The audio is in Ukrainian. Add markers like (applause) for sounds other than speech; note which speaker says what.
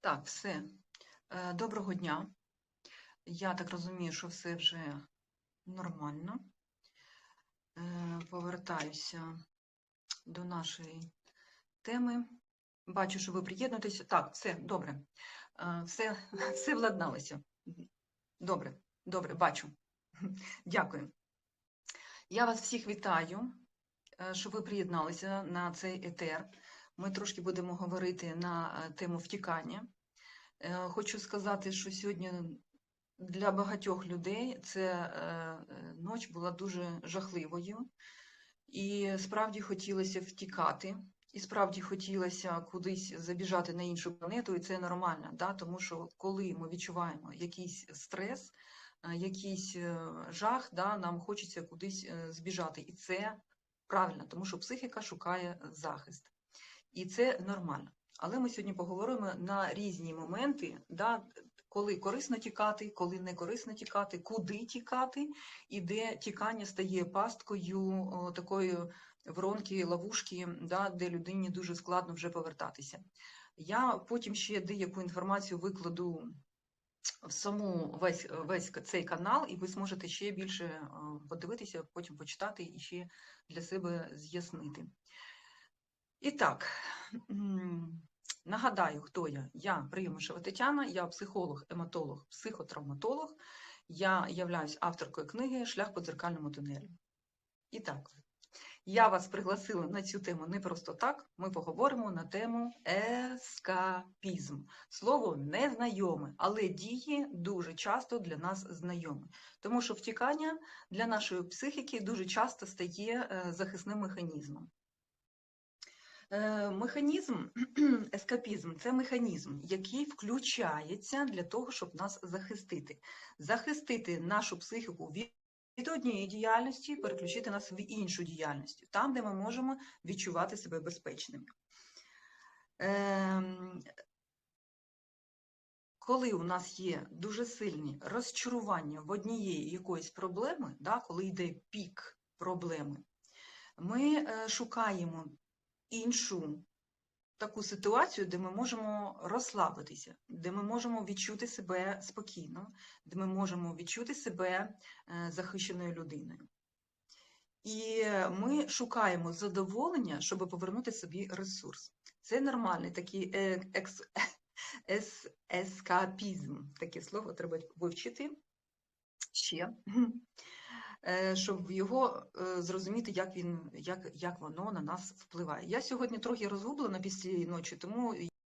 Speaker 1: Так, все. Е, Доброго дня. Я так розумію, що все вже нормально. Е, Повертаюся до нашої теми. Бачу, що ви приєднуєтеся. Так, все добре. Е, Все, (laughs) все владналося. Добре, добре, бачу. (laughs) Дякую. Я вас всіх вітаю, що ви приєдналися на цей етер. Ми трошки будемо говорити на е, тему втікання. Е, Хочу сказати, що сьогодні для багатьох людей це е, ніч була дуже жахливою, і справді хотілося втікати, і справді хотілося кудись забіжати на іншу планету, і це нормально, да? тому що коли ми відчуваємо якийсь стрес, якийсь жах, да, нам хочеться кудись збіжати. І це правильно, тому що психіка шукає захист. І це нормально. Але ми сьогодні поговоримо на різні моменти, да, коли корисно тікати, коли не корисно тікати, куди тікати, і де тікання стає пасткою о, такої воронки, ловушки, да, де людині дуже складно вже повертатися. Я потім ще деяку інформацію викладу в саму весь, весь цей канал, і ви зможете ще більше подивитися, потім почитати і ще для себе з'яснити. І так, нагадаю, хто я. Я Прийомишева Тетяна, я психолог, ематолог, психотравматолог. Я являюсь авторкою книги Шлях по дзеркальному тунелю. І так, я вас пригласила на цю тему не просто так. Ми поговоримо на тему ескапізм. Слово незнайоме, але діє дуже часто для нас знайоме. Тому що втікання для нашої психіки дуже часто стає е, захисним механізмом. Е, Механізм, (clears throat) ескапізм це механізм, який включається для того, щоб нас захистити. Захистити нашу психіку від однієї діяльності, переключити нас в іншу діяльність, там, де ми можемо відчувати себе безпечними. Ем, Коли у нас є дуже сильні розчарування в однієї якоїсь проблеми, да, коли йде пік проблеми, ми е, шукаємо іншу таку ситуацію, де ми можемо розслабитися, де ми можемо відчути себе спокійно, де ми можемо відчути себе е, захищеною людиною. І ми шукаємо задоволення, щоб повернути собі ресурс. Це нормальний такий е, екс, ес, ескапізм. Таке слово треба вивчити ще щоб його е, зрозуміти, як він, як, як воно на нас впливає. Я сьогодні трохи розгублена після ночі, тому